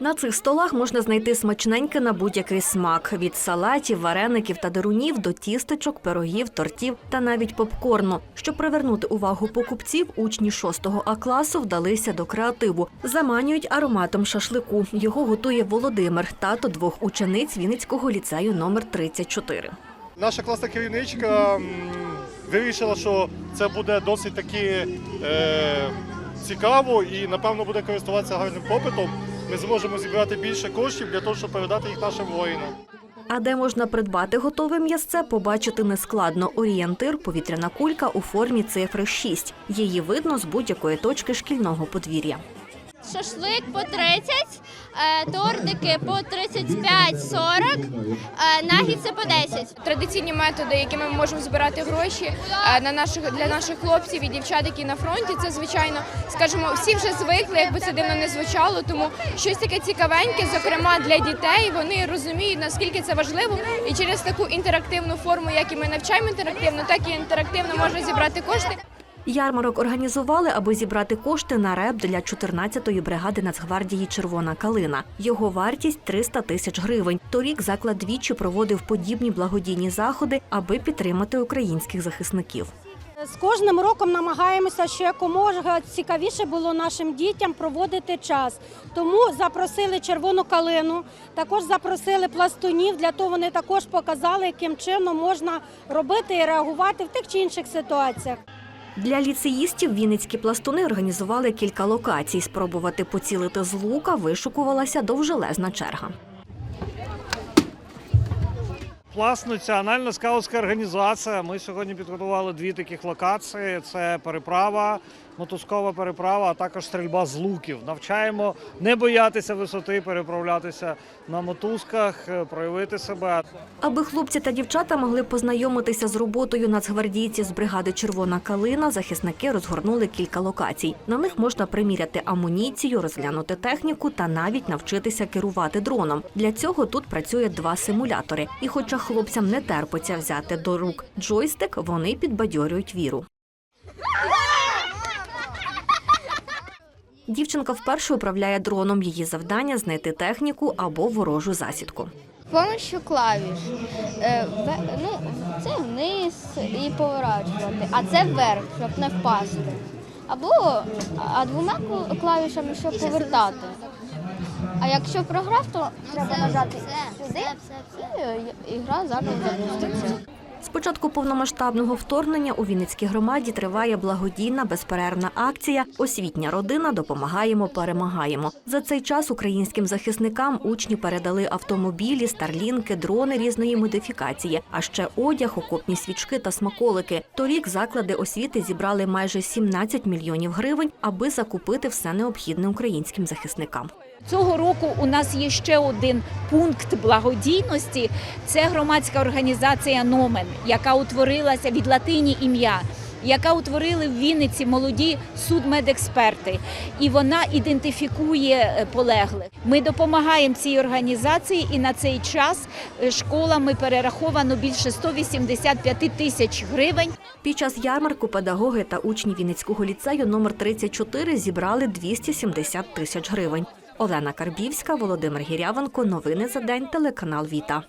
На цих столах можна знайти смачненьке на будь-який смак від салатів, вареників та дерунів до тістечок, пирогів, тортів та навіть попкорну. Щоб привернути увагу покупців, учні 6 А класу вдалися до креативу. Заманюють ароматом шашлику. Його готує Володимир, тато двох учениць Вінницького ліцею номер 34. Наша класна керівничка вирішила, що це буде досить таки е, цікаво і, напевно, буде користуватися гарним попитом. Ми зможемо зібрати більше коштів для того, щоб передати їх нашим воїнам. А де можна придбати готове м'ясце, побачити нескладно. Орієнтир повітряна кулька у формі цифри 6. Її видно з будь-якої точки шкільного подвір'я. Шашлик по 30, е, тортики по 35-40, е, нагідси по 10. традиційні методи, якими ми можемо збирати гроші е, на наших для наших хлопців і дівчат, які на фронті. Це звичайно, скажімо, всі вже звикли, якби це дивно не звучало. Тому щось таке цікавеньке, зокрема для дітей. Вони розуміють наскільки це важливо, і через таку інтерактивну форму, як і ми навчаємо інтерактивно, так і інтерактивно можна зібрати кошти. Ярмарок організували, аби зібрати кошти на реп для 14-ї бригади Нацгвардії Червона калина. Його вартість 300 тисяч гривень. Торік заклад двічі проводив подібні благодійні заходи, аби підтримати українських захисників. З кожним роком намагаємося, що якомога цікавіше було нашим дітям проводити час. Тому запросили червону калину, також запросили пластунів. Для того вони також показали, яким чином можна робити і реагувати в тих чи інших ситуаціях. Для ліцеїстів вінницькі пластуни організували кілька локацій. Спробувати поцілити з лука вишукувалася довжелезна черга. Пласт національна скаутська організація. Ми сьогодні підготували дві таких локації: це переправа, мотузкова переправа, а також стрільба з луків. Навчаємо не боятися висоти, переправлятися на мотузках, е, проявити себе. Аби хлопці та дівчата могли познайомитися з роботою нацгвардійців з бригади Червона калина, захисники розгорнули кілька локацій. На них можна приміряти амуніцію, розглянути техніку та навіть навчитися керувати дроном. Для цього тут працює два симулятори. І хоча хлопцям не терпиться взяти до рук джойстик, вони підбадьорюють віру. Дівчинка вперше управляє дроном. Її завдання знайти техніку або ворожу засідку. З клавіш. Е, ну, це вниз і поворачувати, а це вверх, щоб не впасти. Або а двома клавішами, щоб повертати. А якщо програв, то треба нажати сюди, і, гра заново запуститься. З початку повномасштабного вторгнення у Вінницькій громаді триває благодійна безперервна акція Освітня родина допомагаємо, перемагаємо. За цей час українським захисникам учні передали автомобілі, старлінки, дрони різної модифікації, а ще одяг, окопні свічки та смаколики. Торік заклади освіти зібрали майже 17 мільйонів гривень, аби закупити все необхідне українським захисникам. Цього року у нас є ще один пункт благодійності. Це громадська організація Номен, яка утворилася від латині ім'я. Яка утворили в Вінниці молоді судмедексперти, і вона ідентифікує е, полеглих. Ми допомагаємо цій організації, і на цей час е, школами перераховано більше 185 тисяч гривень. Під час ярмарку педагоги та учні Вінницького ліцею номер 34 зібрали 270 тисяч гривень. Олена Карбівська, Володимир Гірявенко. Новини за день. Телеканал Віта.